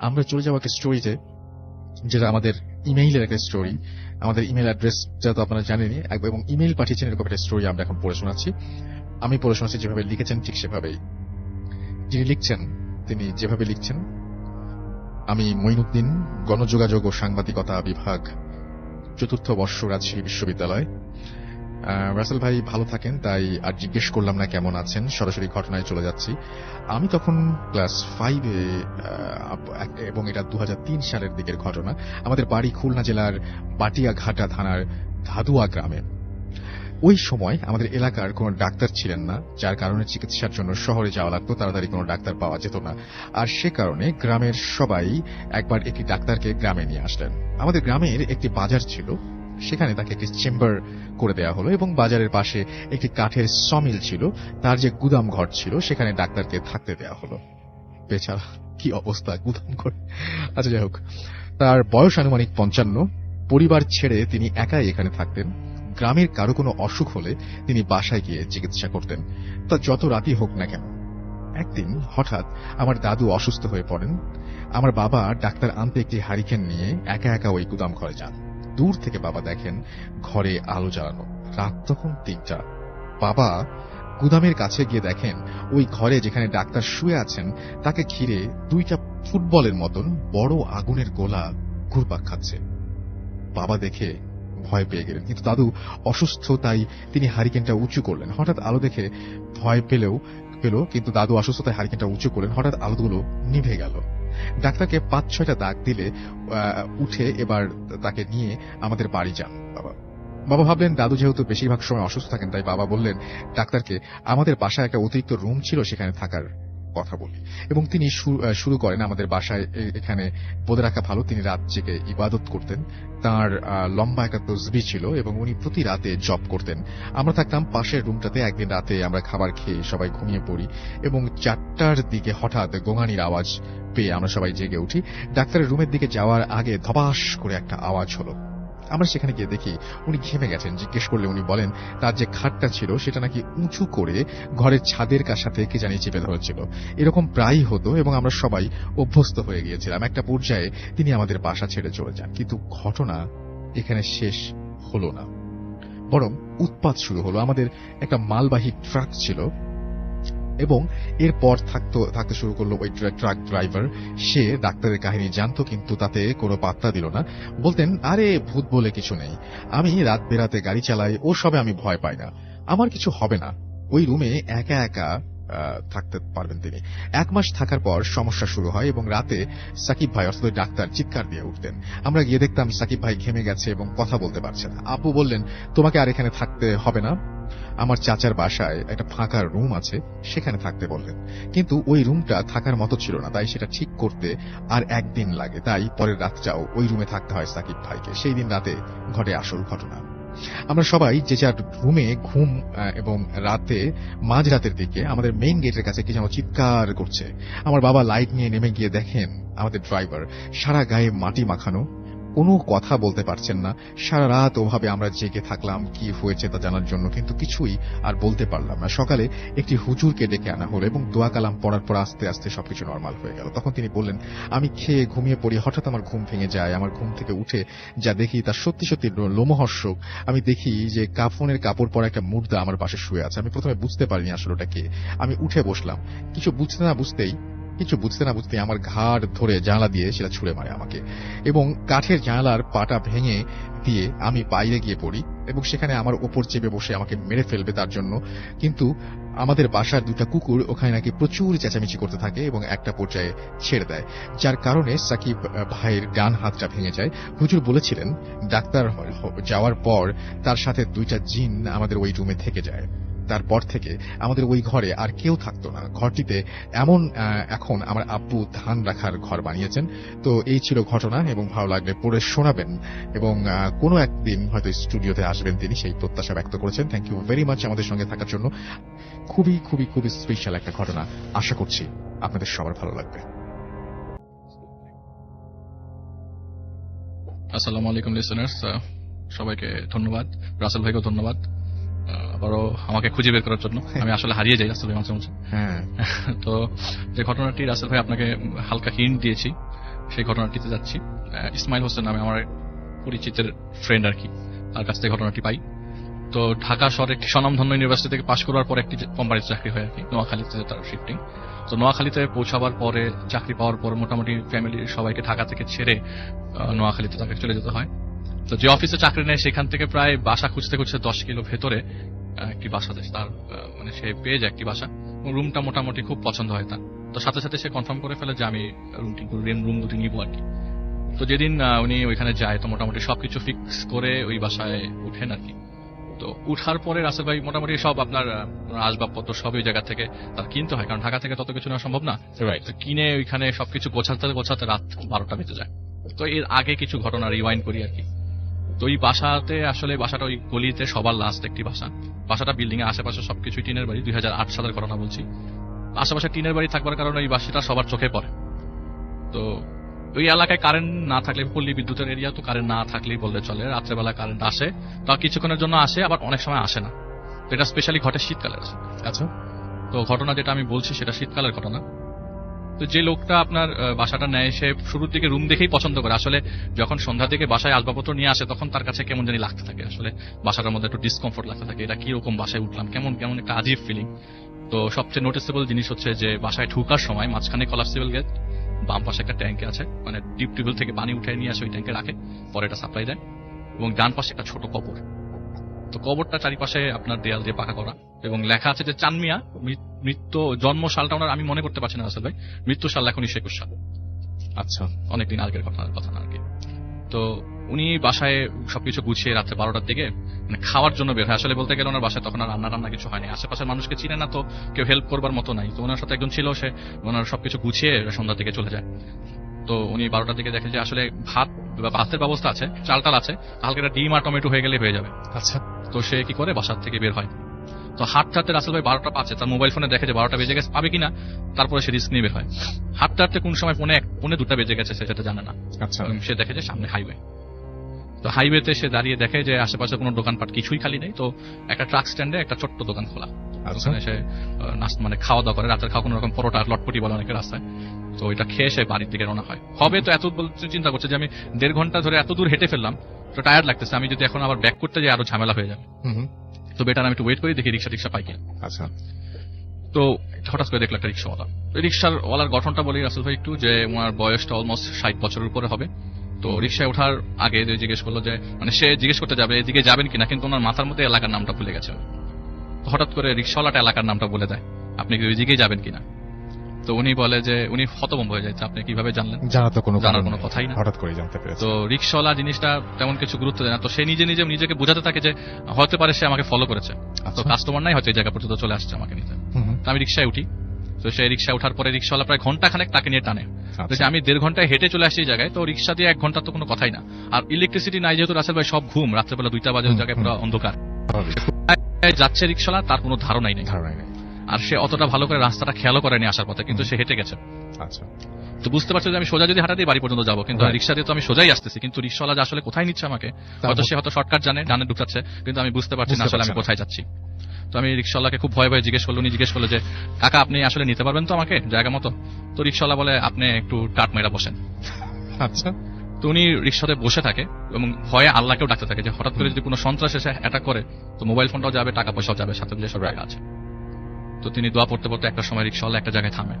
আমরা চলে যাব একটা স্টোরিতে যেটা আমাদের ইমেইলের একটা স্টোরি আমাদের ইমেল অ্যাড্রেসটা তো আপনারা জানেনই এবং ইমেইল পাঠিয়েছেন এরকম একটা স্টোরি আমরা এখন পড়ে শোনাচ্ছি। আমি পড়ে শোনাচ্ছি যেভাবে লিখেছেন, ঠিক সেভাবেই। যিনি লিখছেন, তিনি যেভাবে লিখছেন, আমি মঈনুদ্দিন, গণযোগাযোগ ও সাংবাদিকতা বিভাগ, চতুর্থ বর্ষ রাজশাহী বিশ্ববিদ্যালয়। রাসেল ভাই ভালো থাকেন, তাই আর জিজ্ঞেস করলাম না কেমন আছেন। সরাসরি ঘটনায় চলে যাচ্ছি। আমি তখন ক্লাস ফাইভে এবং এটা দু হাজার তিন সালের দিকের ঘটনা। আমাদের বাড়ি খুলনা জেলার বাটিয়াঘাটা থানার ধাদুয়া গ্রামে। ওই সময় আমাদের এলাকার কোনো ডাক্তার ছিলেন না, যার কারণে চিকিৎসার জন্য শহরে যাওয়া লাগতো, তাড়াতাড়ি কোনো ডাক্তার পাওয়া যেত না। আর সে কারণে গ্রামের সবাই একবার একটি ডাক্তারকে গ্রামে নিয়ে আসলেন। আমাদের গ্রামের একটি বাজার ছিল সেখানে তাকে একটি চেম্বার করে দেওয়া হলো এবং বাজারের পাশে একটি কাঠের সমিল ছিল, তার যে গুদাম ঘর ছিল, সেখানে ডাক্তারকে থাকতে দেওয়া হলো। বেচারা, কি অবস্থা, গুদাম ঘর। আচ্ছা যাই হোক। তার বয়স আনুমানিক পঞ্চান্ন। পরিবার ছেড়ে তিনি একাই এখানে থাকতেন। গ্রামের কারও কোনো অসুখ হলে তিনি বাসায় গিয়ে চিকিৎসা করতেন। তা যত রাতই হোক না কেন, একদিন হঠাৎ আমার দাদু অসুস্থ হয়ে পড়েন। আমার বাবা ডাক্তার আনতে একটি হারিকেন নিয়ে একা একা ওই গুদাম ঘরে যান। দূর থেকে বাবা দেখেন ঘরে আলো জ্বালানো। রাত তখন তিনটা। বাবা গুদামের কাছে গিয়ে দেখেন ওই ঘরে যেখানে ডাক্তার শুয়ে আছেন, তাকে ঘিরে দুইটা ফুটবলের মতন বড় আগুনের গোলা ঘুরপাক খাচ্ছে। বাবা দেখে ভয় পেয়ে গেলেন। কিন্তু দাদু অসুস্থ, তাই তিনি হারিকেনটা উঁচু করলেন। হঠাৎ আলো দেখে ভয় পেলেও, পেল, কিন্তু দাদু অসুস্থতায় হারিকেনটা উঁচু করলেন। হঠাৎ আলোগুলো নিভে গেল। ডাক্তারকে পাঁচ, ছয়টা দাগ দিলে উঠে এবার তাকে নিয়ে আমাদের বাড়ি যান, বাবা। বাবা ভাবলেন, দাদু যেহেতু বেশিরভাগ সময় অসুস্থ থাকেন, তাই বাবা বললেন, ডাক্তারকে, আমাদের বাসায় একটা অতিরিক্ত রুম ছিল সেখানে থাকার। কথা বলি। এবং তিনি শুরু করেন আমাদের বাসায় এখানে বলে রাখা ভালো, তিনি রাত জেগে ইবাদত করতেন। তার লম্বা একটা তসবি ছিল এবং উনি প্রতি রাতে জব করতেন। আমরা থাকতাম পাশের রুমটাতে, একদিন রাতে আমরা খাবার খেয়ে সবাই ঘুমিয়ে পড়ি এবং চারটার দিকে হঠাৎ গোঙানির আওয়াজ পেয়ে আমরা সবাই জেগে উঠি। ডাক্তারের রুমের দিকে যাওয়ার আগে ধবাস করে একটা আওয়াজ হলো। আমরা সেখানে গিয়ে দেখি উনি ঘেমে গেছেন। জিজ্ঞেস করলে উনি বলেন, তার যে খাটটা ছিল সেটা নাকি উঁচু করে ঘরের ছাদের কাছ সাথে কে জানি চেপে ধরেছিল এরকম প্রায়ই হতো এবং আমরা সবাই অভ্যস্ত হয়ে গিয়েছিলাম। একটা পর্যায়ে তিনি আমাদের বাসা ছেড়ে চলে যান। কিন্তু ঘটনা এখানে শেষ হলো না। বরং উৎপাত শুরু হলো। আমাদের একটা মালবাহী ট্রাক ছিল এবং এরপর থাকতো, থাকতে শুরু করল ওই ট্রাক ড্রাইভার সে ডাক্তারের কাহিনী জানতো, কিন্তু তাতে কোনো পাত্তা দিল না। বলতেন, আরে, ভূত বলে কিছু নেই। আমি রাত বেরাতে গাড়ি চালাই, ও সবে আমি ভয় পাই না। আমার কিছু হবে না। ওই রুমে একা একা থাকতে পারবেন তিনি। এক মাস থাকার পর সমস্যা শুরু হয় এবং রাতে সাকিব ভাই, অর্থাৎ ডাক্তার, চিৎকার দিয়ে উঠতেন। আমরা গিয়ে দেখতাম সাকিব ভাই ঘেমে গেছে এবং কথা বলতে পারছে না। আপু বললেন, তোমাকে আর এখানে থাকতে হবে না? আমার চাচার বাসায় একটা ফাঁকা রুম আছে, সেখানে থাকতে বললেন। কিন্তু ওই রুমটা থাকার মতো ছিল না, তাই সেটা ঠিক করতে আর একদিন লাগে। তাই পরের রাতটাও ওই রুমে থাকতে হয় সাকিব ভাইকে। সেই দিন রাতে ঘটে আসল ঘটনা। আমরা সবাই যে যার রুমে ঘুম এবং রাতে মাঝ রাতের দিকে আমাদের মেইন গেটের কাছে কি যেন চিৎকার করছে। আমার বাবা লাইট নিয়ে নেমে গিয়ে দেখেন আমাদের ড্রাইভার সারা গায়ে মাটি মাখানো কোনো কথা বলতে পারছেন না। সারা রাত ওভাবে আমরা জেগে থাকলাম, কি হয়েছে তা জানার জন্য কিন্তু কিছুই আর বলতে পারলাম না। সকালে একটি হুজুরকে ডেকে আনা হলো এবং দোয়া কালাম পড়ার পর আস্তে আস্তে সবকিছু নর্মাল হয়ে গেল। তখন তিনি বললেন, আমি খেয়ে ঘুমিয়ে পড়ি, হঠাৎ আমার ঘুম ভেঙে যায়। আমার ঘুম থেকে উঠে যা দেখি তা সত্যি সত্যি লোমহর্ষক। আমি দেখি যে কাফনের কাপড় পরা একটা মুর্দা আমার পাশে শুয়ে আছে। আমি প্রথমে বুঝতে পারিনি আসলে ওটা কে। আমি উঠে বসলাম। কিছু বুঝতে না বুঝতেই কিছু বুঝতে না বুঝতে আমার ঘাড় ধরে জানালা দিয়ে সেটা ছুঁড়ে মারে আমাকে। এবং কাঠের জানালার পাটা ভেঙে দিয়ে আমি বাইরে গিয়ে পড়ি এবং সেখানে আমার ওপর চেপে বসে আমাকে মেরে ফেলবে তার জন্য। কিন্তু আমাদের বাসার দুটা কুকুর ওখানে নাকি প্রচুর চেঁচামেচি করতে থাকে এবং একটা পর্যায়ে ছেড়ে দেয়, যার কারণে সাকিব ভাইয়ের ডান হাতটা ভেঙে যায়। হুজুর বলেছিলেন, ডাক্তার যাওয়ার পর তার সাথে দুইটা জিন আমাদের ওই রুমে থেকে যায়। তারপর থেকে আমাদের ওই ঘরে আর কেউ থাকতো না। ঘরটিতে এমন এখন আমার আব্বু ধান রাখার ঘর বানিয়েছেন। তো এই ছিল ঘটনা এবং ভালো লাগলে পড়ে শোনাবেন এবং কোনো একদিন হয়তো স্টুডিওতে আসবেন তিনি সেই প্রত্যাশা ব্যক্ত করেছেন। থ্যাংক ইউ ভেরি মাচ আমাদের সঙ্গে থাকার জন্য। খুবই খুবই খুবই স্পেশাল একটা ঘটনা আশা করছি আপনাদের সবার ভালো লাগবে। আসসালামু আলাইকুম লিসনার্স সবাইকে ধন্যবাদ। রাসেল ভাইকেও ধন্যবাদ। আবারও আমাকে খুঁজে বের করার জন্য। আমি আসলে হারিয়ে যাই রাসেল ভাই মাঝে মাঝে। হ্যাঁ। তো যে ঘটনাটি রাসেল ভাই আপনাকে হালকা হিন্ট দিয়েছি সেই ঘটনাটিতে যাচ্ছি। ইসমাইল হোসেন নামে আমার পরিচিতের ফ্রেন্ড আর কি তার কাছ থেকে ঘটনাটি পাই। তো ঢাকা শহরে একটি স্বনামধন্য ইউনিভার্সিটি থেকে পাশ করার পর একটি কোম্পানিতে চাকরি হয় আর কি নোয়াখালীতে তার শিফটিং তো নোয়াখালীতে পৌঁছাবার পরে চাকরি পাওয়ার পর মোটামুটি ফ্যামিলির সবাইকে ঢাকা থেকে ছেড়ে নোয়াখালীতে তাকে চলে যেতে হয়। তো যে অফিসে চাকরি নেয় সেখান থেকে প্রায় বাসা খুঁজতে খুঁজতে দশ কিলো ভেতরে একটি বাসা দেয়। তার মানে সে পেয়ে যায় একটি বাসা। রুমটা মোটামুটি খুব পছন্দ হয় তার। তো সাথে সাথে সে কনফার্ম করে ফেলে যে আমি রুমটি রুম দুটি নিবো আর কি। তো যেদিন উনি ওইখানে যায় তো মোটামুটি সবকিছু ফিক্স করে ওই বাসায় উঠেন আর কি। তো উঠার পরে রাসেল ভাই মোটামুটি সব আপনার আসবাবপত্র সব ওই জায়গা থেকে তার কিনতে হয়। কারণ ঢাকা থেকে তত কিছু নেওয়া সম্ভব না। তো কিনে ওইখানে সবকিছু গোছাতে গোছাতে রাত বারোটা বেজে যায়। তো এর আগে কিছু ঘটনা রিওয়াইন্ড করি আর কি। তো ওই বাসাতে আসলে বাসাটা ওই গলিতে সবার লাস্ট একটি বাসা বাসাটা বিল্ডিং এর আশেপাশে সবকিছু টিনের বাড়ি, দুই হাজার আট সালের ঘটনা বলছি। আশেপাশে টিনের বাড়ি থাকবার কারণে ওই বাসাটা সবার চোখে পড়ে। তো ওই এলাকায় কারেন্ট না থাকলে, পল্লী বিদ্যুতের এরিয়া তো কারেন্ট না থাকলেই বললে চলে, রাত্রেবেলা কারেন্ট আসে, তা কিছুক্ষণের জন্য আসে, আবার অনেক সময় আসে না। এটা স্পেশালি ঘটে শীতকালে আচ্ছা তো ঘটনা যেটা আমি বলছি সেটা শীতকালের ঘটনা। তো যে লোকটা আপনার বাসাটা নেয়, সে শুরুর দিকে রুম দেখেই পছন্দ করে। আসলে যখন সন্ধ্যা থেকে বাসায় আসবাবপত্র নিয়ে আসে, তখন তার কাছে কেমন জানি লাগতে থাকে। আসলে বাসাটার মধ্যে একটু ডিসকমফোর্ট লাগতে থাকে। এটা কীরকম বাসায় উঠলাম, কেমন কেমন একটা আজীব ফিলিং তো সবচেয়ে নোটিসেবল জিনিস হচ্ছে যে, বাসায় ঢুকার সময় মাঝখানে কলাপসিবল গেট বাম পাশে একটা ট্যাঙ্কে আছে। মানে ডিপ টিউবওয়েল থেকে পানি উঠে নিয়ে আসে, ওই ট্যাঙ্কে রাখে, পরে এটা সাপ্লাই দেয়। এবং ডান পাশে একটা ছোট কবর। তো কবরটা চারিপাশে আপনার দেয়াল দিয়ে পাকা করা এবং লেখা আছে যে চানমিয়া মৃত্যু জন্ম সালটা ওনার আমি মনে করতে পারছি না আসলে ভাই। মৃত্যু সাল এখন উনিশশো একুশ সাল। আচ্ছা। অনেকদিন আগের ঘটনার কথা না আর কি। তো উনি বাসায় সবকিছু গুছিয়ে রাত্রে বারোটার দিকে মানে খাওয়ার জন্য বের হয়। আসলে বলতে গেলে ওনার বাসায় তখন আর রান্না রান্না কিছু হয়নি। আশেপাশের মানুষকে চিনে না তো কেউ হেল্প করবার মতো নাই। তো ওনার সাথে একজন ছিল সে ওনার সবকিছু গুছিয়ে সন্ধ্যার দিকে চলে যায়। তো উনি বারোটার দিকে দেখেন যে আসলে ভাত বা ভাতের ব্যবস্থা আছে চাল টাল আছে। হালকা ডিম আর টমেটো হয়ে গেলে হয়ে যাবে। আচ্ছা। তো সে কি করে? বাসার থেকে বের হয়। তো হাঁটতে হাঁটতে রাসেল ভাই বারোটা পাচ্ছে তার মোবাইল ফোনে দেখে যে বারোটা বেজে গেছে পাবে কিনা? তারপরে সে রিস্ক নিয়ে বের হয়। হাঁটতে হাঁটতে কোন সময় ফোনে ফোনে দুটা বেজে গেছে সে সেটা জানে না। আচ্ছা। সে দেখে যে সামনে হাইওয়ে তো হাইওয়েতে সে দাঁড়িয়ে দেখে যে আশেপাশে কোনো দোকানপাট কিছুই খালি নেই। তো একটা ট্রাক স্ট্যান্ডে একটা ছোট্ট দোকান খোলা। ওখানে সে নাস্তা মানে খাওয়া দাওয়া করে রাতের খাওয়া কোনো রকম পরোটা লটপটি বলে অনেকে রাস্তায়। তো ওইটা খেয়ে সে বাড়ির দিকে রওনা হয়। হবে তো এত চিন্তা করছে যে আমি দেড় ঘণ্টা ধরে এত দূর হেঁটে ফেললাম তো টায়ার্ড লাগতেছে। আমি যদি এখন আবার ব্যাক করতে যাই আরও ঝামেলা হয়ে যাবে। তো বেটার আমি একটু ওয়েট করি দেখি রিক্সা টিক্সা পাই কিনা। আচ্ছা। তো হঠাৎ করে দেখল একটা রিক্সাওয়ালা। রিক্সার ওয়ালার গঠনটা বলি রাসেল ভাই একটু যে ওনার বয়সটা অলমোস্ট ষাট বছরের উপরে হবে। তো রিক্সায় ওঠার আগে যে জিজ্ঞেস করল যে মানে সে জিজ্ঞেস করতে যাবে এদিকে যাবেন কিনা কিন্তু ওনার মাথার মধ্যে এলাকার নামটা ভুলে গেছে। হঠাৎ করে রিক্সাওয়ালাটা এলাকার নামটা বলে দেয়। আপনি কি ওই দিকেই যাবেন কিনা? তো উনি বলে যে উনি হতভম্ব হয়ে যাচ্ছে। আপনি কীভাবে জানলেন? জানার তো কোনো জানার কোনো কথাই না। হঠাৎ করে জানতে পেরেছি। তো রিক্সাওয়ালা জিনিসটা তেমন কিছু গুরুত্ব দেয় না। তো সে নিজে নিজে নিজেকে বোঝাতে থাকে যে হতে পারে সে আমাকে ফলো করেছে। তো আচ্ছা। কাস্টমার নাই হয়তো এই জায়গা পর্যন্ত চলে আসছে আমাকে নিতে। তো আমি রিক্সায় উঠি। তো সেই রিক্সা ওঠার পরে রিক্সাওয়ালা প্রায় ঘণ্টা খানেক তাকে নিয়ে টানে। আচ্ছা। আমি দেড় ঘন্টায় হেঁটে চলে আসছি এই জায়গায়। তো রিক্সা দিয়ে এক ঘণ্টা তো কোনো কথাই না। আর ইলেকট্রিসিটি নাই যেহেতু রাসেল ভাই সব ঘুম। রাত্রেবেলা দুইটা বাজে জায়গায় পুরো অন্ধকার। যাচ্ছে রিক্সাওয়ালা তার কোনো ধারণাই নেই। ধারণাই নেই। আর সে অতটা ভালো করে রাস্তাটা খেয়ালও করেনি আসার পথে কিন্তু সে হেঁটে গেছে। আচ্ছা। তো বুঝতে পারছ যে আমি সোজা যদি হাঁটা দিয়ে বাড়ি পর্যন্ত যাব কিন্তু রিক্সা দিয়ে তো আমি সোজাই আসতেছি কিন্তু রিক্সাওয়ালা যে আসলে কোথায় নিচ্ছে আমাকে হয়তো সে হয়তো শর্টকাট জানে ডানে ঢুকাচ্ছে কিন্তু আমি বুঝতে পারছি না আসলে আমি কোথায় যাচ্ছি। তো আমি রিক্সাওয়ালাকে খুব ভয় ভয়ে জিজ্ঞেস করল উনি জিজ্ঞেস করল যে কাকা আপনি আসলে নিতে পারবেন তো আমাকে জায়গা মতো? তো রিক্সাওয়ালা বলে আপনি একটু টাট মেরা বসেন। আচ্ছা। তো উনি রিক্সাতে বসে থাকে এবং ভয়ে আল্লাহকেও ডাকতে থাকে যে হঠাৎ করে যদি কোনো সন্ত্রাস এসে অ্যাটাক করে তো মোবাইল ফোনটাও যাবে টাকা পয়সাও যাবে সাথে সব রাখা আছে। তো তিনি দোয়া পড়তে পড়তে একটা সময় রিক্সাওয়ালা একটা জায়গায় থামে।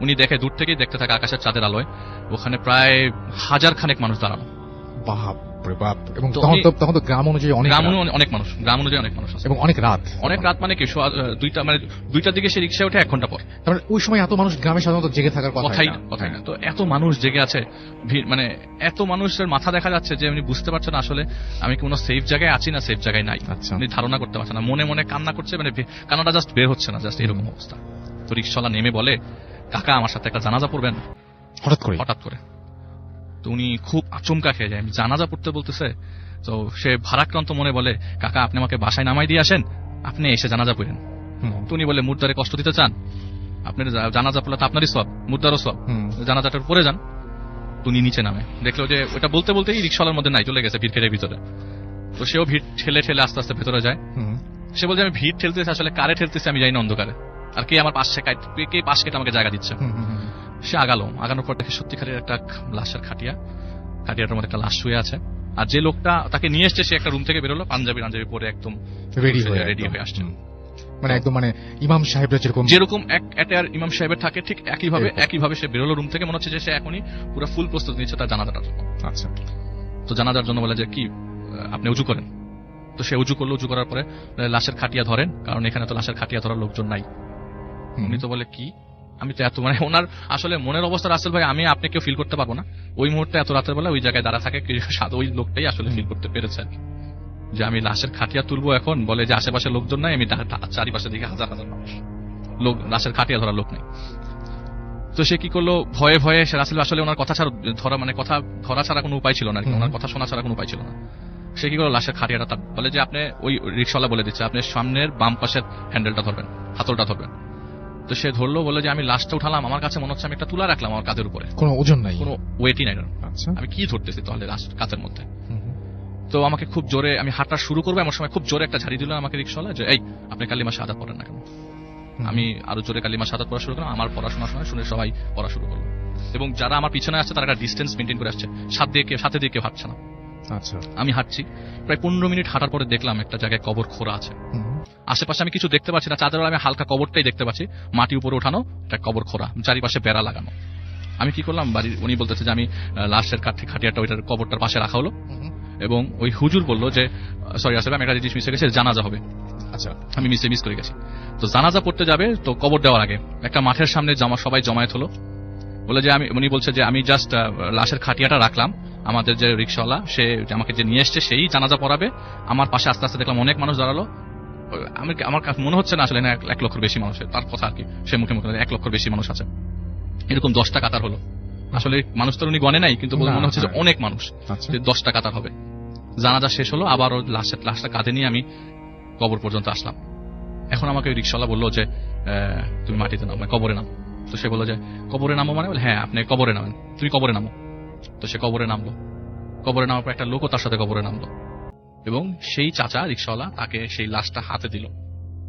উনি দেখে দূর থেকেই দেখতে থাকে আকাশের চাঁদের আলোয় ওখানে প্রায় হাজার খানেক মানুষ দাঁড়ানো। রে। বাপ এবং তখন তো তখন তো গ্রাম অনুযায়ী অনেক গ্রাম অনেক মানুষ গ্রাম অনুযায়ী অনেক মানুষ এবং অনেক রাত। অনেক রাত মানে কি দুইটা মানে দুইটার দিকে সে রিক্সায় ওঠে এক ঘণ্টা পর। তারপরে ওই সময় এত মানুষ গ্রামে সাধারণত জেগে থাকার কথাই কথাই না। তো এত মানুষ জেগে আছে মানে এত মানুষের মাথা দেখা যাচ্ছে যে উনি বুঝতে পারছেন আসলে আমি কোনো সেফ জায়গায় আছি না সেফ জায়গায় নাই। আচ্ছা। উনি ধারণা করতে পারছে না মনে মনে কান্না করছে মানে কান্নাটা জাস্ট বের হচ্ছে না জাস্ট এরকম অবস্থা। তো রিক্সাওয়ালা নেমে বলে কাকা আমার সাথে একটা জানাজা পড়বেন? হঠাৎ করে? হঠাৎ করে। উনি খুব আচমকা খেয়ে যায়। জানাজা পড়তে বলতেছে তো সে ভারাক্রান্ত মনে বলে কাকা আপনি আমাকে বাসায় নামাই দিয়ে আসেন আপনি এসে জানাজা পড়েন। তো উনি বলে মুর্দারে কষ্ট দিতে চান? আপনি জানাজা পড়লে তো আপনারই সব মুর্দারও সব। জানাজাটার পরে যান। উনি নিচে নামে। দেখল যে ওটা বলতে বলতেই রিক্সাওয়ালার মধ্যে নাই চলে গেছে ভিড় খেলে ভিতরে। তো সেও ভিড় ঠেলে ঠেলে আস্তে আস্তে ভেতরে যায়। সে বলছে আমি ভিড় ঠেলতেছি আসলে কারে ঠেলতেছি আমি জানি না অন্ধকারে। আর কে আমার পাশে কে- কে পাশ কেটে আমাকে জায়গা দিচ্ছে। সে আগালো। আগানোর পর দেখে সত্যিকারের একটা লাশের খাটিয়া। খাটিয়াটার মধ্যে একটা লাশ শুয়ে আছে। আর যে লোকটা তাকে নিয়ে এসছে সে একটা রুম থেকে বেরোলো পাঞ্জাবি পাঞ্জাবি পরে একদম রেডি হয়ে রেডি হয়ে আসছে। মানে একদম মানে ইমাম সাহেবরা যেরকম যেরকম এক অ্যাটায়ার ইমাম সাহেবের থাকে ঠিক একইভাবে একইভাবে সে বেরোলো রুম থেকে। মনে হচ্ছে যে সে এখনই পুরো ফুল প্রস্তুত নিচ্ছে তার জানাজাটার জন্য। আচ্ছা। তো জানাজার জন্য বলে যে কি আপনি উজু করেন? তো সে উজু করল উজু করার পরে লাশের খাটিয়া ধরেন। কারণ এখানে তো লাশের খাটিয়া ধরার লোকজন নাই। উনি তো বলে কি? আমি তো এত মানে ওনার আসলে মনের অবস্থা রাসেল ভাই আমি আপনি কেউ ফিল করতে পারব না। ওই মুহূর্তে এত রাতের বেলা ওই জায়গায় দাঁড়া থাকে ওই লোকটাই আসলে ফিল করতে পেরেছে আর কি। যে আমি লাশের খাটিয়া তুলবো এখন বলে যে আশেপাশে লোকজন নাই আমি চারিপাশে দিকে হাজার হাজার মানুষ। লোক লাশের খাটিয়া ধরার লোক নেই। তো সে কি করল? ভয়ে ভয়ে সে রাসেল আসলে ওনার কথা ছাড়া ধরা মানে কথা ধরা ছাড়া কোনো উপায় ছিল না আর কি। ওনার কথা শোনা ছাড়া কোনো উপায় ছিল না। সে কি করল? লাশের খাটিয়াটা তার বলে যে আপনি ওই রিক্সাওয়ালা বলে দিচ্ছে আপনি সামনের বাম পাশের হ্যান্ডেলটা ধরবেন হাতলটা ধরবেন। তো সে ধরলো বলে যে আমি লাশটা উঠালাম আমার কাছে মনে হচ্ছে আমি একটা তুলা রাখলাম আমার কাঁধের উপরে। কোনো ওজন নাই। কোনো ওয়েটই নাই আচ্ছা। আমি কি ধরতেছি তাহলে লাশ কাঁধের মধ্যে। তো আমাকে খুব জোরে আমি হাঁটা শুরু করব এমন সময় খুব জোরে একটা ঝাড়ি দিল আমাকে রিক্সাওয়ালা যে এই আপনি কালিমা সাদা পড়েন না কেন? আমি আরও জোরে কালিমা সাদা পড়া শুরু করলাম আমার পড়াশোনা শোনা শুনে সবাই পড়া শুরু করল। এবং যারা আমার পিছনে আসছে তারা একটা ডিস্টেন্স মেনটেন করে আসছে। সাথে দিয়ে কেউ সাথে দিয়ে কেউ হাঁটছে না। আচ্ছা। আমি হাঁটছি। প্রায় পনেরো মিনিট হাঁটার পরে দেখলাম একটা জায়গায় কবর খোরা আছে। আশেপাশে আমি কিছু দেখতে পাচ্ছি না। চাঁদের আমি হালকা কবরটাই দেখতে পাচ্ছি। মাটি উপরে ওঠানো একটা কবর খোরা চারিপাশে বেড়া লাগানো। আমি কি করলাম? বাড়ির উনি বলতেছে যে আমি লাশের কাঠি খাটিয়াটা ওইটার কবরটার পাশে রাখা হলো। এবং ওই হুজুর বলল যে সরি আসলে আমি একটা জিনিস মিশে গেছে জানাজা হবে। আচ্ছা। আমি মিসে মিস করে গেছি। তো জানাজা পড়তে যাবে তো কবর দেওয়ার আগে। একটা মাঠের সামনে জমা সবাই জমায়েত হলো। বলে যে আমি উনি বলছে যে আমি জাস্ট লাশের খাটিয়াটা রাখলাম। আমাদের যে রিক্সাওয়ালা সে আমাকে যে নিয়ে এসছে সেই জানাজা পড়াবে। আমার পাশে আস্তে আস্তে দেখলাম অনেক মানুষ দাঁড়াল। আমি আমার কাছে মনে হচ্ছে না আসলে না এক- লক্ষের বেশি মানুষ তার কথা আর কি। সে মুখে মুখে এক লক্ষের বেশি মানুষ আছে। এরকম দশটা কাতার হলো। আসলে মানুষ তো উনি গনে নাই কিন্তু মনে হচ্ছে যে হ্যাঁ। অনেক মানুষ আচ্ছা। দশটা কাতার হবে। জানাজা শেষ হলো আবার লাশের লাশটা কাঁধে নিয়ে আমি কবর পর্যন্ত আসলাম। এখন আমাকে ওই রিক্সাওয়ালা বলল যে আহ, তুমি মাটিতে নামো মানে কবরে নামো। তো সে বলল যে কবরে নামো মানে? বলে, হ্যাঁ আপনি কবরে নামেন। তুমি কবরে নামো। তো সে কবরে নামলো। কবরে নামার পর একটা লোকও তার সাথে কবরে নামলো। এবং সেই চাচা রিক্সাওয়ালা তাকে সেই লাশটা হাতে দিল।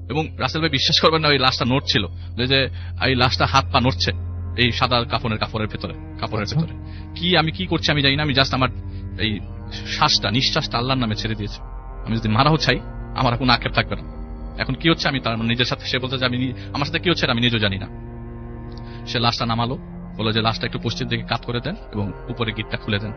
এবং রাসেল ভাই বিশ্বাস করবেন না ওই লাশটা নড়ছিল। যে যে এই লাশটা হাত পা নড়ছে এই সাদা কাপড়ের কাপড়ের ভেতরে কাপড়ের আচ্ছা। ভেতরে। কি আমি কি করছি আমি জানি না আমি জাস্ট আমার এই শ্বাসটা নিঃশ্বাসটা আল্লাহর নামে ছেড়ে দিয়েছি। আমি যদি মারাও চাই আমার কোনো আক্ষেপ থাকবে না। এখন কি হচ্ছে আমি তার নিজের সাথে সে বলতে যে আমি আমার সাথে কি হচ্ছে আমি নিজেও জানি না। সে লাশটা নামালো বলে যে লাশটা একটু পশ্চিম দিকে কাত করে দেন এবং উপরে গিটটা খুলে দেন।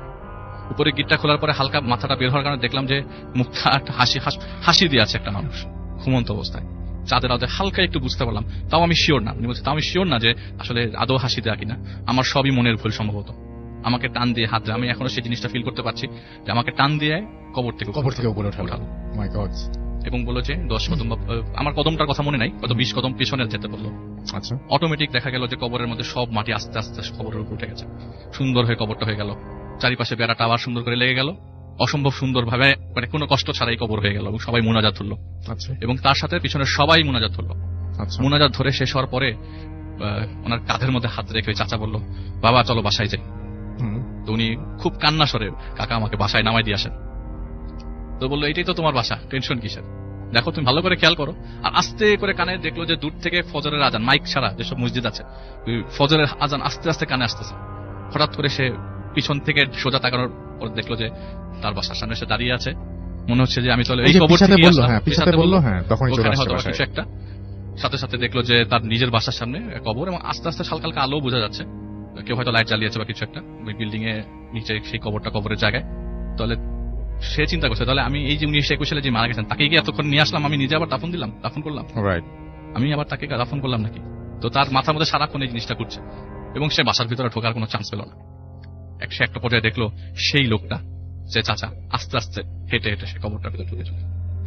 উপরে গিটটা খোলার পরে হালকা মাথাটা বের হওয়ার কারণে দেখলাম যে মুখটা হাসি হাসি দিয়ে আছে একটা মানুষ ঘুমন্ত অবস্থায়। চাঁদের আদে হালকা একটু বুঝতে পারলাম তাও আমি শিওর না। উনি বলছে তাও আমি শিওর না যে আসলে আদৌ হাসি দেয়া কিনা। আমার সবই মনের ভুল সম্ভবত। আমাকে টান দিয়ে হাত আমি এখনও সেই জিনিসটা ফিল করতে পারছি যে আমাকে টান দিয়ে কবর থেকে কবর থেকে উপরে উঠালো। মাই গড এবং বলল যে দশ কদম আমার কদমটার কথা মনে নাই কত বিশ কদম পিছনে যেতে বলল। আচ্ছা। অটোমেটিক দেখা গেল যে কবরের মধ্যে সব মাটি আস্তে আস্তে কবরের উপর উঠে গেছে। সুন্দর হয়ে কবরটা হয়ে গেল। চারিপাশে বেড়াটা আবার সুন্দর করে লেগে গেল। অসম্ভব সুন্দর ভাবে মানে কোনো কষ্ট ছাড়াই কবর হয়ে গেল এবং সবাই মোনাজাত ধরলো আচ্ছা। এবং তার সাথে পিছনে সবাই মোনাজাত ধরলো আচ্ছা। মোনাজাত ধরে শেষ হওয়ার পরে ওনার কাঁধের মধ্যে হাত রেখে চাচা বলল বাবা চলো বাসায় যাই। তো উনি খুব কান্না সরে কাকা আমাকে বাসায় নামাই দিয়ে আসেন। তো বলল এটাই তো তোমার বাসা টেনশন কিসের? দেখো তুমি ভালো করে খেয়াল করো। আর আস্তে করে কানে দেখল যে দূর থেকে ফজরের আজান মাইক ছাড়া যেসব মসজিদ আছে ফজরের আজান আস্তে আস্তে কানে আসতেছে। হঠাৎ করে সে পিছন থেকে সোজা তাকানোর পর দেখল যে তার বাসার সামনে সে দাঁড়িয়ে আছে। মনে হচ্ছে যে আমি চলে এই কবর থেকে বলল হ্যাঁ পিছাতে বলল হ্যাঁ হয়তো কিছু একটা। সাথে সাথে দেখল যে তার নিজের বাসার সামনে কবর এবং আস্তে আস্তে হালকা হালকা আলো বোঝা যাচ্ছে। কেউ হয়তো লাইট জ্বালিয়েছে বা কিছু একটা। ওই বিল্ডিং এ নিচে সেই কবরটা কবরের জায়গায়। তাহলে সে চিন্তা করছে তাহলে আমি এই যে উনিশশো একুশ সালে যে মারা গেছেন তাকে গিয়ে এতক্ষণ নিয়ে আসলাম? আমি নিজে আবার দাফন দিলাম? দাফন করলাম? রাইট আমি আবার তাকে দাফন করলাম নাকি? তো তার মাথার মধ্যে সারাক্ষণ এই জিনিসটা করছে এবং সে বাসার ভিতরে ঢোকার কোনো চান্স পেল না। এক সে একটা পর্যায়ে দেখল সেই লোকটা। যে চাচা আস্তে আস্তে হেঁটে হেঁটে সে কবরটার ভিতরে ঢুকে চলে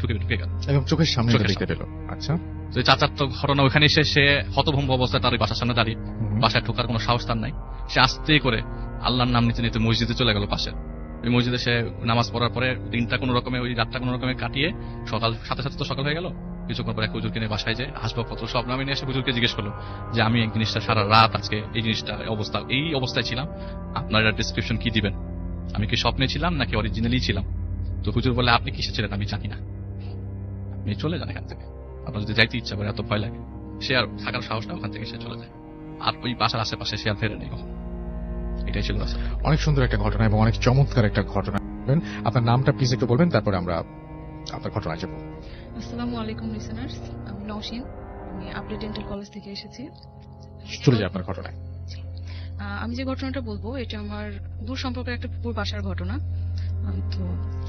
ঢুকে ঢুকে গেল। এবং চোখের সামনে দেখতে পেল। আচ্ছা। তো চাচার তো ঘটনা ওখানে এসে সে হতভম্ব অবস্থায় তার বাসার সামনে দাঁড়িয়ে। বাসায় ঢোকার কোনো সাহস তার নাই। সে আস্তে করে আল্লাহর নাম নিতে নিতে মসজিদে চলে গেল পাশে। ওই মসজিদে সে নামাজ পড়ার পরে দিনটা কোনো রকমে ওই রাতটা কোনো রকমে কাটিয়ে সকাল সাথে সাথে তো সকাল হয়ে গেল। কিছুক্ষণ পরে এক হুজুরকে নিয়ে বাসায় যায়, আসবাবপত্র সব নামে নিয়ে এসে হুজুরকে জিজ্ঞেস করল যে, আমি এই জিনিসটা সারা রাত আজকে এই জিনিসটা অবস্থা, এই অবস্থায় ছিলাম। আপনার ডিসক্রিপশন কি দিবেন? আমি কি স্বপ্নে ছিলাম নাকি অরিজিনালি ছিলাম? তো হুজুর বলে আপনি কিসে ছিলেন? আমি জানি না। আপনি চলে যান এখান থেকে। আপনার যদি যাইতে ইচ্ছা করে, এত ভয় লাগে। সে আর থাকার সাহস না ওখান থেকে সে চলে যায়। আর ওই বাসার আশেপাশে সে আর ফেরে নেই এটাই ছিল অনেক সুন্দর একটা ঘটনা এবং অনেক চমৎকার একটা ঘটনা। আপনার নামটা প্লিজ একটু বলবেন, তারপরে আমরা আপনার ঘটনায় যাব আসসালামু আলাইকুম লিসেনার্স আমি নওশিন। আমি আপডেট ডেন্টাল কলেজ থেকে এসেছি। চলে যায় আপনার ঘটনায়। আমি যে ঘটনাটা বলব এটা আমার দূর সম্পর্কের একটা পুকুর বাসার ঘটনা। তো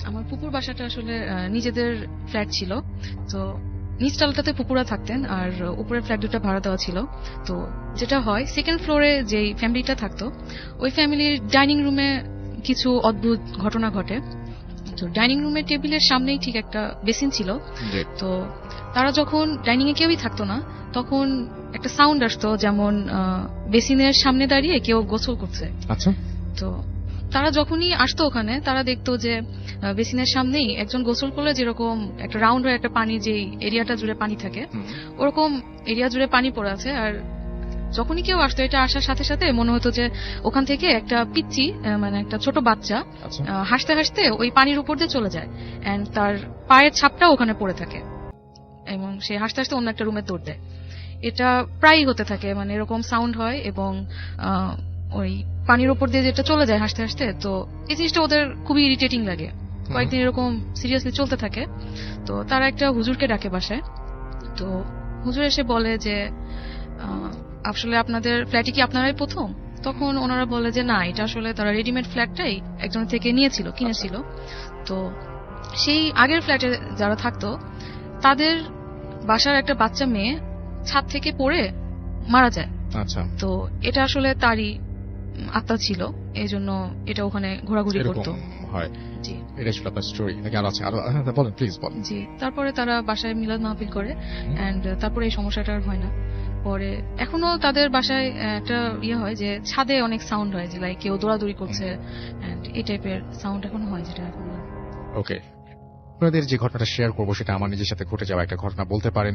আমার পুকুর বাসাটা আসলে নিজেদের ফ্ল্যাট ছিল। তো নিচতলাটাতে পুকুরা থাকতেন আর উপরের ফ্ল্যাট দুটো ভাড়া দেওয়া ছিল। তো যেটা হয় সেকেন্ড ফ্লোরে যেই ফ্যামিলিটা থাকতো ওই ফ্যামিলির ডাইনিং রুমে কিছু অদ্ভুত ঘটনা ঘটে। তো ডাইনিং রুমের টেবিলের সামনেই ঠিক একটা বেসিন ছিল। তো তারা যখন ডাইনিং এ কেউই থাকতো না তখন একটা সাউন্ড আসতো যেমন বেসিনের সামনে দাঁড়িয়ে কেউ গোসল করছে। আচ্ছা। তো তারা যখনই আসতো ওখানে তারা দেখতো যে বেসিনের সামনেই একজন গোসল করলে যেরকম একটা রাউন্ড হয়ে একটা পানি যে এরিয়াটা জুড়ে পানি থাকে ওরকম এরিয়া জুড়ে পানি পড়ে আছে। আর যখনই কেউ আসতো এটা আসার সাথে সাথে মনে হতো যে ওখান থেকে একটা পিচ্ছি মানে একটা ছোট বাচ্চা আচ্ছা। হাসতে হাসতে ওই পানির উপর দিয়ে চলে যায় এন্ড তার পায়ের ছাপটাও ওখানে পড়ে থাকে এবং সে হাসতে হাসতে অন্য একটা রুমে দৌড় দেয়। এটা প্রায়ই হতে থাকে মানে এরকম সাউন্ড হয় এবং ওই পানির উপর দিয়ে যেটা চলে যায় হাসতে হাসতে তো এই জিনিসটা ওদের খুবই ইরিটেটিং লাগে। কয়েকদিন এরকম সিরিয়াসলি চলতে থাকে তো তারা একটা হুজুরকে ডাকে বাসায় তো হুজুর এসে বলে যে আসলে আপনাদের ফ্ল্যাটে কি আপনারাই প্রথম? তখন ওনারা বলে যে না এটা আসলে তারা রেডিমেড ফ্ল্যাটটাই একজনের থেকে নিয়েছিল কিনেছিল। তো সেই আগের ফ্ল্যাটে যারা থাকতো তাদের বাসার একটা বাচ্চা মেয়ে ছাদ থেকে পড়ে মারা যায়। আচ্ছা। তো এটা আসলে তারই আত্মা ছিল এই জন্য এটা ওখানে ঘোরাঘুরি করতো। হয়। জি। এটাই ছিল আপনার স্টোরি নাকি আর আছে? আরও হ্যাঁ, বলেন প্লিজ বলেন। জি তারপরে তারা বাসায় মিলাদ মাহফিল করে এন্ড তারপরে এই সমস্যাটা আর হয় না। পরে এখনও তাদের বাসায় একটা ইয়ে হয় যে ছাদে অনেক সাউন্ড হয় যে লাইক কেউ দৌড়াদৌড়ি করছে এন্ড এই টাইপের সাউন্ড এখন হয় যেটা এখন। ওকে আপনাদের যে ঘটনাটা শেয়ার করব, সেটা আমার নিজের সাথে ঘটে যাওয়া একটা ঘটনা বলতে পারেন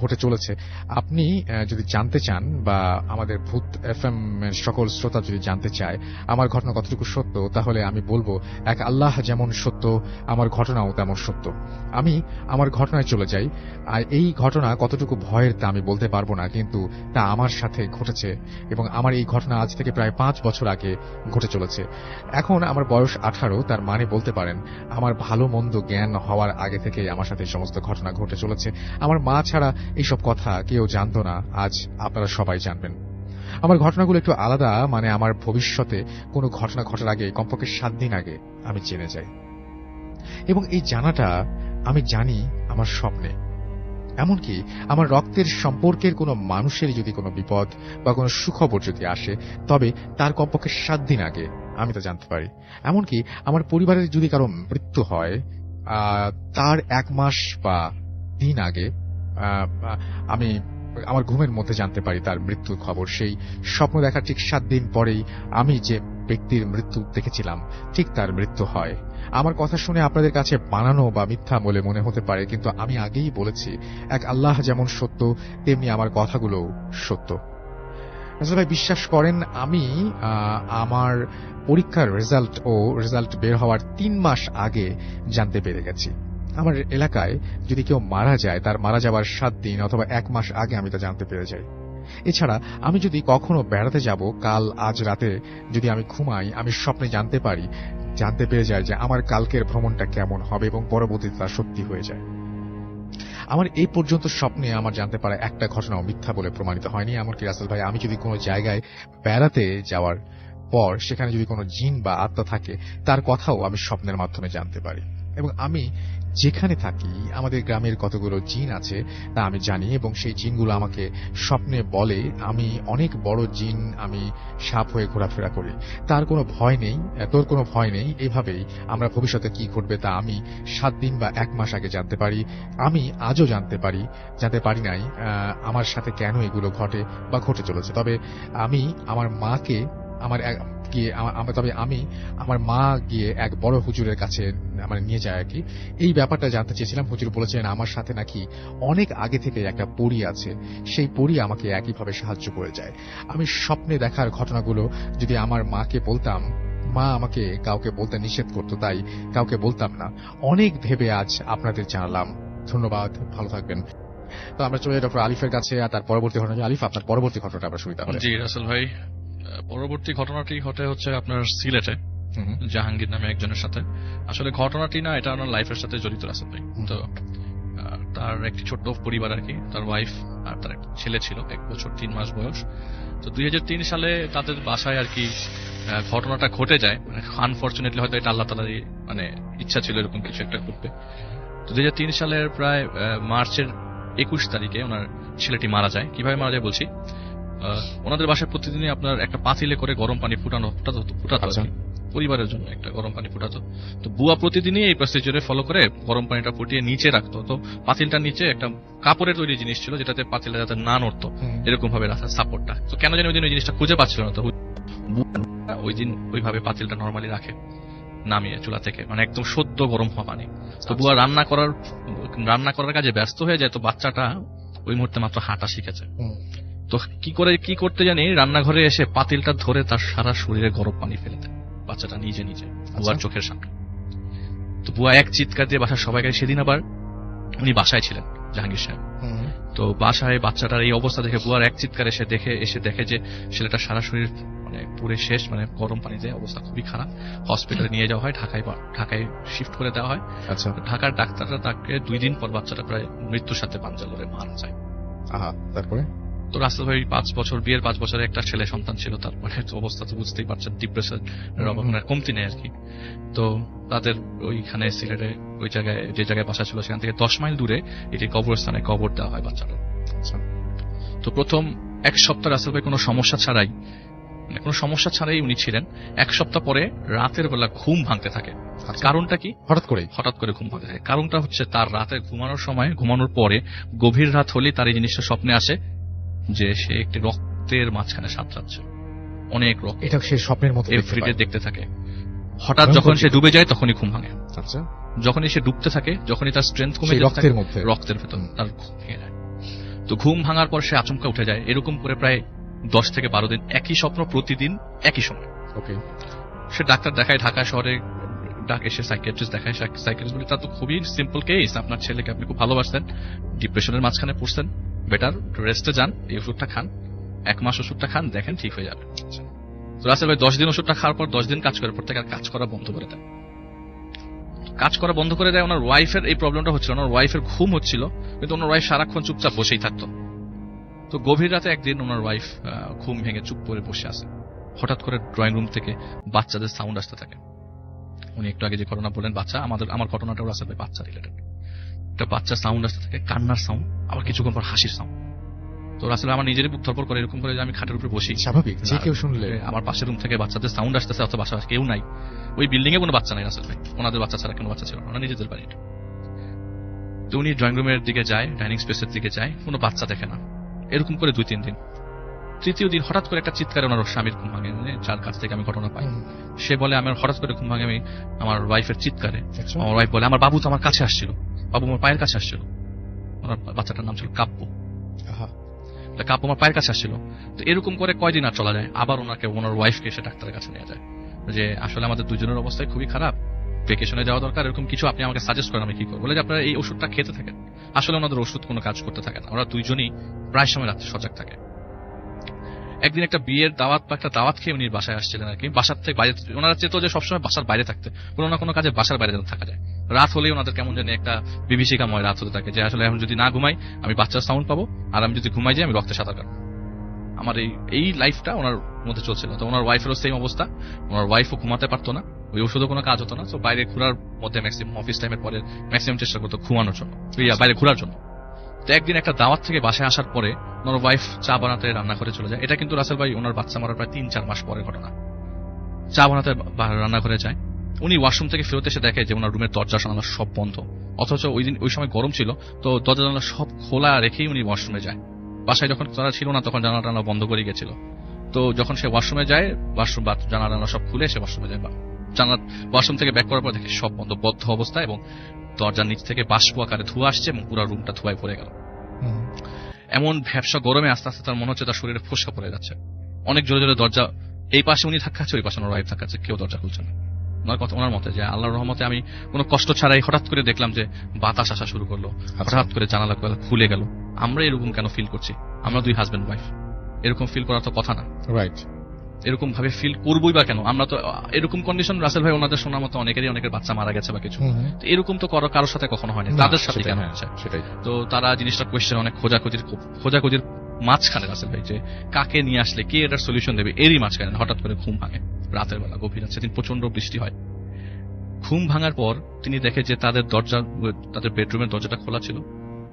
ঘটে চলেছে। আপনি যদি জানতে চান বা আমাদের ভূত এফ এম সকল শ্রোতা যদি জানতে চায়, আমার ঘটনা কতটুকু সত্য, তাহলে আমি বলব, এক আল্লাহ যেমন সত্য, আমার ঘটনাও তেমন সত্য। আমি আমার ঘটনায় চলে যাই, আর এই ঘটনা কতটুকু ভয়ের তা আমি বলতে পারব না, কিন্তু তা আমার সাথে ঘটেছে, এবং আমার এই ঘটনা আজ থেকে প্রায় পাঁচ বছর আগে ঘটে চলেছে। এখন আমার বয়স আঠারো, তার মানে বলতে পারেন, আমার ভালো মন্দ জ্ঞান হওয়ার আগে থেকে আমার সাথে সমস্ত ঘটনা ঘটে চলেছে। আমার মা ছাড়া এইসব কথা কেউ জানতো না। আজ আপনারা সবাই জানবেন। আমার ঘটনাগুলো একটু আলাদা মানে আমার ভবিষ্যতে কোনো ঘটনা ঘটার আগে, কমপক্ষে সাত দিন আগে আমি জেনে যাই। এবং এই জানাটা আমি জানি আমার স্বপ্নে। এমনকি আমার রক্তের সম্পর্কের কোনো মানুষের যদি কোনো বিপদ বা কোনো সুখবর যদি আসে, তবে তার কমপক্ষে সাত দিন আগে আমি তা জানতে পারি। এমনকি আমার পরিবারের যদি কারও মৃত্যু হয় তার এক মাস বা দিন আগে আমি আমার ঘুমের মধ্যে জানতে পারি তার মৃত্যুর খবর। সেই স্বপ্ন দেখার ঠিক সাত দিন পরেই আমি যে ব্যক্তির মৃত্যু দেখেছিলাম, ঠিক তার মৃত্যু হয়। আমার কথা শুনে আপনাদের কাছে বানানো বা মিথ্যা বলে মনে হতে পারে, কিন্তু আমি আগেই বলেছি, এক আল্লাহ যেমন সত্য, তেমনি আমার কথাগুলো সত্য। আসলে ভাই, বিশ্বাস করেন, আমি আমার পরীক্ষার রেজাল্ট ও রেজাল্ট বের হওয়ার তিন মাস আগে জানতে পেরে গেছি। আমার এলাকায় যদি কেউ মারা যায়, তার মারা যাওয়ার সাত দিন অথবা এক মাস আগে আমি তা জানতে পেরে যাই। এছাড়া, আমি যদি কখনো বেড়াতে যাব, কাল, আজ রাতে যদি আমি ঘুমাই, আমি স্বপ্নে জানতে পারি, জানতে পেরে যায় যে আমার কালকের ভ্রমণটা কেমন হবে এবং পরবর্তীতে তা সত্যি হয়ে যায়। আমার এই পর্যন্ত স্বপ্নে আমার জানতে পারা একটা ঘটনাও মিথ্যা বলে প্রমাণিত হয়নি। এমনকি রাসেল ভাই, আমি যদি কোনো জায়গায় বেড়াতে যাওয়ার পর সেখানে যদি কোনো জিন বা আত্মা থাকে, তার কথাও আমি স্বপ্নের মাধ্যমে জানতে পারি। এবং আমি যেখানে থাকি, আমাদের গ্রামের কতগুলো জিন আছে তা আমি জানি এবং সেই জিনগুলো আমাকে স্বপ্নে বলে, আমি অনেক বড় জিন আমি সাপ হয়ে ঘোরাফেরা করি। তার কোনো ভয় নেই, তোর কোনো ভয় নেই, এভাবেই আমরা ভবিষ্যতে কি ঘটবে তা আমি সাত দিন বা এক মাস আগে জানতে পারি, আমি আজও জানতে পারি জানতে পারি নাই আমার সাথে কেন এগুলো ঘটে বা ঘটে চলেছে। তবে আমি আমার মাকে আমার গিয়ে আমা- আমা- তবে আমি আমার মা গিয়ে এক বড় হুজুরের কাছে মানে নিয়ে যায় আর কি এই ব্যাপারটা জানতে চেয়েছিলাম। হুজুর বলেছেন, আমার সাথে নাকি অনেক আগে থেকে একটা পরী আছে। সেই পরী আমাকে একইভাবে সাহায্য করে যায়। আমি স্বপ্নে দেখার ঘটনাগুলো যদি আমার মাকে বলতাম, মা আমাকে কাউকে বলতে নিষেধ করতো, তাই কাউকে বলতাম না। অনেক ভেবে আজ আপনাদের জানালাম। ধন্যবাদ, ভালো থাকবেন। তো আমরা চলে ডক্টর আলিফের কাছে, আর তার পরবর্তী ঘটনা আলিফ, আপনার পরবর্তী ঘটনাটা আমরা শুনি তাহলে। জি, রাসেল ভাই। পরবর্তী ঘটনাটি ঘটে হচ্ছে আপনার সিলেটে জাহাঙ্গীর নামে একজনের সাথে। আসলে ঘটনাটি না এটা ওনার লাইফের সাথে জড়িত রাসেল ভাই। তো তার একটি ছোট্ট পরিবার আর কি তার ওয়াইফ আর তার একটা ছেলে ছিল এক বছর তিন মাস বয়স। তো দুই সালে তাদের বাসায় আর কি ঘটনাটা ঘটে যায়। মানে আনফর্চুনেটলি হয়তো এটা আল্লাহ তালারই মানে ইচ্ছা ছিল এরকম কিছু একটা ঘটবে। তো দুই হাজার তিন সালের প্রায় মার্চের একুশ তারিখে ওনার ছেলেটি মারা যায়। কীভাবে মারা যায় বলছি? ওনাদের বাসায় প্রতিদিনই আপনার একটা পাতিলে করে গরম পানি ফুটানো ফুটাতো ফুটাতো আচ্ছা। পরিবারের জন্য একটা গরম পানি ফুটাতো। তো বুয়া প্রতিদিনই এই প্রসিজারে ফলো করে গরম পানিটা ফুটিয়ে নিচে রাখতো। তো পাতিলটার নিচে একটা কাপড়ের তৈরি জিনিস ছিল যেটাতে পাতিলটা যাতে না নড়তো। এরকম ভাবে রাখার সাপোর্টটা তো কেন জানি ওই দিন ওই জিনিসটা খুঁজে পাচ্ছিল না। তো ওই দিন ওইভাবে পাতিলটা নর্মালি রাখে নামিয়ে চুলা থেকে। মানে একদম সদ্য গরম হওয়া পানি। তো বুয়া রান্না করার রান্না করার কাজে ব্যস্ত হয়ে যায়। তো বাচ্চাটা ওই মুহূর্তে মাত্র হাঁটা শিখেছে। তো কি করে কি করতে জানি রান্নাঘরে এসে পাতিলটা ধরে তার সারা শরীরে গরম পানি ফেলে দেয়। বাচ্চাটা নিজে নিজে বুয়ার চোখের সামনে। তো বুয়া এক চিৎকার দিয়ে বাসার সবাইকে সেদিন আবার উনি বাসায় ছিলেন জাহাঙ্গীর সাহেব। তো বাসায় বাচ্চাটার এই অবস্থা দেখে বুয়ার এক চিৎকার এসে দেখে এসে দেখে যে ছেলেটা সারা শরীর মানে পুরে শেষ মানে গরম পানিতে অবস্থা খুবই খারাপ। হসপিটালে নিয়ে যাওয়া হয় ঢাকায় ঢাকায় শিফট করে দেওয়া হয়। আচ্ছা। ঢাকার ডাক্তাররা তাকে দুই দিন পর বাচ্চাটা প্রায় মৃত্যুর সাথে পাঞ্জা লড়ে মারা যায়। আহা তারপরে? তো রাসেল ভাই পাঁচ বছর বিয়ের পাঁচ বছরে একটা ছেলে সন্তান ছিল তারপরে অবস্থা তো বুঝতেই পারছেন ডিপ্রেশন কমতি নেই আর কি। তো তাদের ওইখানে সিলেটে ওই জায়গায় যে জায়গায় বাসা ছিল সেখান থেকে দশ মাইল দূরে এটি কবরস্থানে কবর দেওয়া হয় বাচ্চাটা আচ্ছা। তো প্রথম এক সপ্তাহ রাসেল ভাই কোনো সমস্যা ছাড়াই মানে কোনো সমস্যা ছাড়াই উনি ছিলেন। এক সপ্তাহ পরে রাতের বেলা ঘুম ভাঙতে থাকে। আচ্ছা। কারণটা কি? হঠাৎ করে হঠাৎ করে ঘুম ভাঙতে থাকে। কারণটা হচ্ছে তার রাতে ঘুমানোর সময় ঘুমানোর পরে গভীর রাত হলে তার এই জিনিসটা স্বপ্নে আসে। যে সে একটি রক্তের মাঝখানে সাঁতরাচ্ছে। অনেক রক্ত। এটা সে স্বপ্নের মতো দেখতে এভরিডে দেখতে থাকে। হঠাৎ যখন সে ডুবে যায় তখনই ঘুম ভাঙে। আচ্ছা। যখনই সে ডুবতে থাকে যখনই তার স্ট্রেংথ কমে রক্তের মধ্যে। রক্তের ভেতর তার ঘুম ভেঙে যায়। তো ঘুম ভাঙার পর সে আচমকা উঠে যায়। এরকম করে প্রায় দশ থেকে বারো দিন একই স্বপ্ন প্রতিদিন একই সময়। ওকে। সে ডাক্তার দেখায় ঢাকা শহরে ডাক এসে সাইকিয়াট্রিস্ট দেখায়। সাইকিয়াট্রিস্ট বলে তা তো খুবই সিম্পল কেস আপনার ছেলেকে আপনি খুব ভালোবাসতেন ডিপ্রেশনের মাঝখানে পড়ছেন। বেটার রেস্টে যান, এই ওষুধটা খান। এক মাস ওষুধটা খান, দেখেন ঠিক হয়ে যাবে। তো রাসেল ভাই, দশ দিন ওষুধটা খাওয়ার পর দশ দিন কাজ করার পর থেকে আর কাজ করা বন্ধ করে দেয় কাজ করা বন্ধ করে দেয়, ওনার ওয়াইফের এই প্রবলেমটা হচ্ছিল, ওনার ওয়াইফের ঘুম হচ্ছিল, কিন্তু ওনার ওয়াইফ সারাক্ষণ চুপচাপ বসেই থাকতো। তো গভীর রাতে একদিন ওনার ওয়াইফ ঘুম ভেঙে চুপ করে বসে আছে। হঠাৎ করে ড্রয়িং রুম থেকে বাচ্চাদের সাউন্ড আসতে থাকে। উনি একটু আগে যে ঘটনা বললেন, বাচ্চা, আমাদের, আমার ঘটনাটাও আসলে বাচ্চা রিলেটেড একটা বাচ্চা সাউন্ড আসতে থাকে কান্নার সাউন্ড আবার কিছুক্ষণ পর হাসির সাউন্ড তো আসলে আমার নিজেরই বুক ধরপর করে এরকম করে আমি খাটের উপরে বসি। স্বাভাবিক যে কেউ শুনলে। আমার পাশের রুম থেকে বাচ্চাদের সাউন্ড আসতেছে অথবা বাসা কেউ নাই। ওই বিল্ডিং এ কোনো বাচ্চা নাই আসলে ওনাদের বাচ্চা ছাড়া কোনো বাচ্চা ছিল ওনার নিজেদের বাড়ি তো উনি ড্রয়িং রুমের দিকে যায় ডাইনিং স্পেসের দিকে যায় কোনো বাচ্চা দেখে না। এরকম করে দুই তিন দিন। তৃতীয় দিন হঠাৎ করে একটা চিৎকার ওনার স্বামীর ঘুম ভাঙে যার কাছ থেকে আমি ঘটনা পাই। সে বলে আমার হঠাৎ করে ঘুম ভাঙে আমি আমার ওয়াইফের চিৎকারে। আচ্ছা। আমার ওয়াইফ বলে আমার বাবু তো আমার কাছে আসছিল। বাবু আমার পায়ের কাছে আসছিল। ওনার বাচ্চাটার নাম ছিল তা কাব্য আমার পায়ের কাছে আসছিল। তো এরকম করে কয়দিন আর চলা যায়? আবার ওনাকে ওনার ওয়াইফকে এসে ডাক্তারের কাছে নিয়ে যায়। যে আসলে আমাদের দুজনের অবস্থায় খুবই খারাপ। ভেকেশনে যাওয়া দরকার এরকম কিছু আপনি আমাকে সাজেস্ট করেন আমি কি করব? বলে যে আপনারা এই ওষুধটা খেতে থাকেন। আসলে ওনাদের ওষুধ কোনো কাজ করতে থাকে না। ওরা দুইজনই প্রায় সময় রাত্রে সজাগ থাকে। একদিন একটা বিয়ের দাওয়াত বা একটা দাওয়াত খেয়ে উনি বাসায় আসছিলেন আর কি। বাসার থেকে বাইরে ওনারা চেত যে সবসময় বাসার বাইরে থাকতে। কোনো না কোনো কাজে বাসার বাইরে যেন থাকা যায়। রাত হলেই ওনাদের কেমন জানি একটা বিভীষিকাময় রাত হতে থাকে যে আসলে এখন যদি না ঘুমাই আমি বাচ্চার সাউন্ড পাবো আর আমি যদি ঘুমাই যাই আমি রক্তে সাঁতার কাটবো। আমার এই এই লাইফটা ওনার মধ্যে চলছিল। তো ওনার ওয়াইফেরও সেম অবস্থা। ওনার ওয়াইফও ঘুমাতে পারতো না। ওই ওষুধও কোনো কাজ হতো না। তো বাইরে ঘোরার মধ্যে ম্যাক্সিমাম অফিস টাইমের পরে ম্যাক্সিমাম চেষ্টা করতো ঘুমানোর জন্য। ইয়া, বাইরে ঘোরার জন্য। তো একদিন একটা দাওয়াত থেকে বাসায় আসার পরে ওনার ওয়াইফ চা বানাতে রান্না করে চলে যায়। এটা কিন্তু রাসেল ভাই ওনার বাচ্চা মারার প্রায় তিন চার মাস পরের ঘটনা। চা বানাতে বা- রান্নাঘরে যায়। উনি ওয়াশরুম থেকে ফেরত এসে দেখে যে ওনার রুমের দরজা জানালা সব বন্ধ। অথচ ওই দিন ওই সময় গরম ছিল তো দরজা জানালা সব খোলা রেখেই উনি ওয়াশরুমে যায়। বাসায় যখন তারা ছিল না তখন জানালা টানা বন্ধ করে গেছিল। তো যখন সে ওয়াশরুমে যায় ওয়াশরুম বা জানালা টানা সব খুলে সে ওয়াশরুমে যায়। জানালা ওয়াশরুম থেকে ব্যাক করার পর দেখে সব বন্ধ বদ্ধ অবস্থা এবং দরজার নিচ থেকে বাষ্প আকারে ধোঁয়া আসছে এবং পুরো রুমটা ধোঁয়ায় পড়ে গেল। এমন ভ্যাবসা গরমে আস্তে আস্তে তার মনে হচ্ছে তার শরীরে ফোসকা পড়ে যাচ্ছে। অনেক জোরে জোরে দরজা এই পাশে উনি থাকাচ্ছে ওই পাশে ওনার ওয়াইফ থাকাচ্ছে কেউ দরজা খুলছে না। ওনার কথা ওনার মতে যে আল্লাহর রহমতে আমি কোনো কষ্ট ছাড়াই হঠাৎ করে দেখলাম যে বাতাস আসা শুরু করল। আচ্ছা। হঠাৎ করে জানালা খুলে গেল। আমরা এরকম কেন ফিল করছি? আমরা দুই হাজবেন্ড ওয়াইফ এরকম ফিল করার তো কথা না। রাইট এরকম ভাবে ফিল করবোই বা কেন? আমরা তো এরকম কন্ডিশন রাসেল ভাই ওনাদের শোনার মতো অনেকেরই অনেকের বাচ্চা মারা গেছে বা কিছু। তো এরকম তো করো কারোর সাথে কখনো হয়নি। তাদের সাথে কেন হ্যাঁ, হচ্ছে? সেটাই। তো তারা জিনিসটা কোয়েশ্চেন অনেক খোঁজাখুঁজির খোঁজাখুঁজির মাঝখানে রাসেল ভাই যে কাকে নিয়ে আসলে কে এটার সলিউশন দেবে এরই মাঝখানে হঠাৎ করে ঘুম ভাঙে। রাতের বেলা গভীর রাত। সেদিন প্রচণ্ড বৃষ্টি হয়। ঘুম ভাঙার পর তিনি দেখে যে তাদের দরজা তাদের বেডরুমের দরজাটা খোলা ছিল।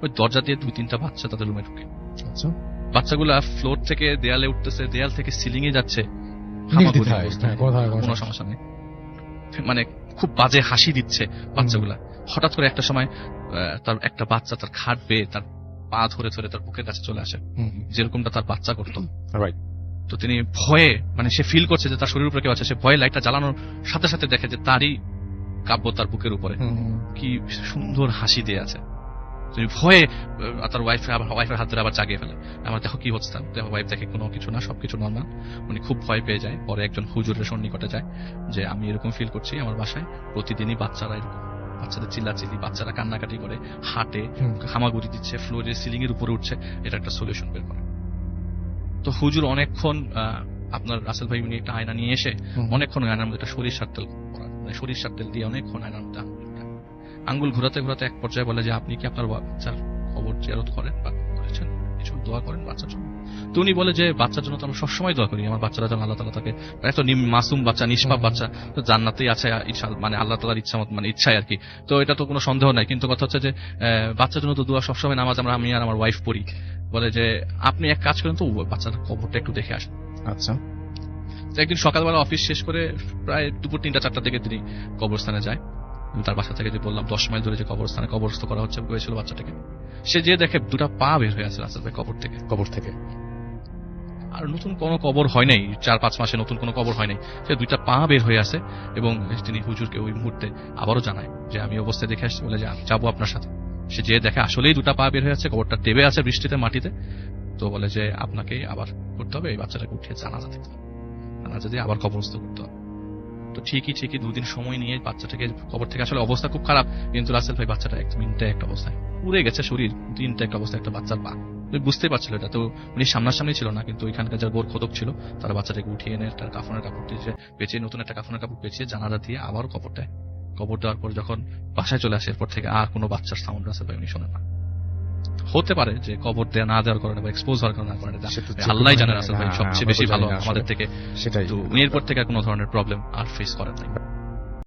ওই দরজা দিয়ে দুই তিনটা বাচ্চা তাদের রুমে ঢুকে। আচ্ছা। বাচ্চাগুলা ফ্লোর থেকে দেয়ালে উঠতেছে দেয়াল থেকে সিলিং এ যাচ্ছে। হ্যাঁ, কোনো সমস্যা নেই। মানে খুব বাজে হাসি দিচ্ছে বাচ্চাগুলা। হঠাৎ করে একটা সময় তার একটা বাচ্চা তার খাট বেয়ে তার পা ধরে ধরে তার বুকের কাছে চলে আসে। যেরকমটা তার বাচ্চা করতো। রাইট তো তিনি ভয়ে মানে সে ফিল করছে যে তার শরীর উপরে কেউ আছে সে ভয়ে লাইটটা জ্বালানোর সাথে সাথে দেখে যে তারই কাব্য তার বুকের উপরে। কি সুন্দর হাসি দিয়ে আছে। তুমি ভয়ে তার ওয়াইফ আবার ওয়াইফের হাত ধরে আবার জাগিয়ে ফেলে। আমার দেখো কি হচ্ছে দেখো ওয়াইফ দেখে কোনো কিছু না সবকিছু নর্মাল উনি খুব ভয় পেয়ে যায়। পরে একজন হুজুরের সন্নিকটে যায় যে আমি এরকম ফিল করছি আমার বাসায়। প্রতিদিনই বাচ্চারা এরকম বাচ্চাদের চিল্লাচিল্লি বাচ্চারা কান্নাকাটি করে হাঁটে হামাগুড়ি দিচ্ছে ফ্লোরে সিলিং এর উপরে উঠছে। এটা একটা সলিউশন বের করে। তো হুজুর অনেকক্ষণ আহ, আপনার রাসেল ভাই উনি একটা আয়না নিয়ে এসে অনেকক্ষণ আয়নার মধ্যে একটা সরিষার তেল শরীর সারতেল সরিষার তেল দিয়ে অনেকক্ষণ আয়নার মধ্যে আঙ্গুল ঘোরাতে ঘোরাতে এক পর্যায়ে বলে যে আপনি কি আপনার বাচ্চার খবর জেরত করেন বা করেছেন? কিছু দোয়া করেন বাচ্চার জন্য? তো উনি বলে যে বাচ্চার জন্য তো আমরা সবসময় দোয়া করি আমার বাচ্চারা যেন আল্লাহ তালা তাকে এত মাসুম বাচ্চা নিষ্পাপ বাচ্চা তো জান্নাতেই আছে মানে আল্লাহ তালার ইচ্ছা মত মানে ইচ্ছায় আর কি। তো এটা তো কোনো সন্দেহ নাই কিন্তু কথা হচ্ছে যে আহ, বাচ্চার জন্য তো দোয়া সবসময় নামাজ আমরা আমি আর আমার ওয়াইফ পড়ি। বলে যে আপনি এক কাজ করেন তো বাচ্চার খবরটা একটু দেখে আসেন। আচ্ছা। একদিন সকালবেলা অফিস শেষ করে প্রায় দুপুর তিনটা চারটার দিকে তিনি কবরস্থানে যায়। আমি তার বাসা থেকে যে বললাম দশ মাইল ধরে যে কবরস্থানে কবরস্থ করা হচ্ছে হয়েছিল বাচ্চাটাকে সে যে দেখে দুটা পা বের হয়ে আছে রাস্তার ভাই কবর থেকে। কবর থেকে। আর নতুন কোনো কবর হয় নাই চার পাঁচ মাসে নতুন কোনো কবর হয় নাই। সে দুইটা পা বের হয়ে আছে এবং তিনি হুজুরকে ওই মুহূর্তে আবারও জানায় যে আমি অবস্থায় দেখে আসছি বলে যে আমি যাব আপনার সাথে। সে যে দেখে আসলেই দুটা পা বের হয়ে আছে কবরটা দেবে আছে বৃষ্টিতে মাটিতে তো বলে যে আপনাকে আবার করতে হবে এই বাচ্চাটাকে উঠিয়ে জানাজা দিতে হবে। জানাজা দিয়ে আবার কবরস্থ করতে হবে। তো ঠিকই ঠিকই দুদিন সময় নিয়ে বাচ্চাটাকে কবর থেকে আসলে অবস্থা খুব খারাপ। কিন্তু রাসেল ভাই বাচ্চাটা একদম ইনট্যাক্ট অবস্থায়। পুড়ে গেছে শরীর ইনট্যাক্ট অবস্থায় একটা বাচ্চার পা। বুঝতে পারছিল এটা। তো উনি সামনাসামনি ছিল না, কিন্তু ওইখানকার যার গোর খোদক ছিল, তারা বাচ্চাটাকে উঠিয়ে এনে তার কাফনের কাপড় দিয়ে পেঁচিয়ে, নতুন একটা কাফনের কাপড় পেঁচিয়ে জানালা দিয়ে আবারও কবর দেয়। কবর দেওয়ার পর যখন বাসায় চলে আসে, এরপর থেকে আর কোনো বাচ্চার সাউন্ড রাসেল ভাই উনি শোনেন না। হতে পারে যে কবর দেয়া না দেওয়ার কারণে বা এক্সপোজ হওয়ার কারণে তো আল্লাহ জানেন আসলে ভাই হ্যাঁ, সবচেয়ে বেশি ভালো। আমাদের থেকে। সেটাই। উনি এরপর থেকে কোনো ধরনের প্রবলেম আর ফেস করেন নাই।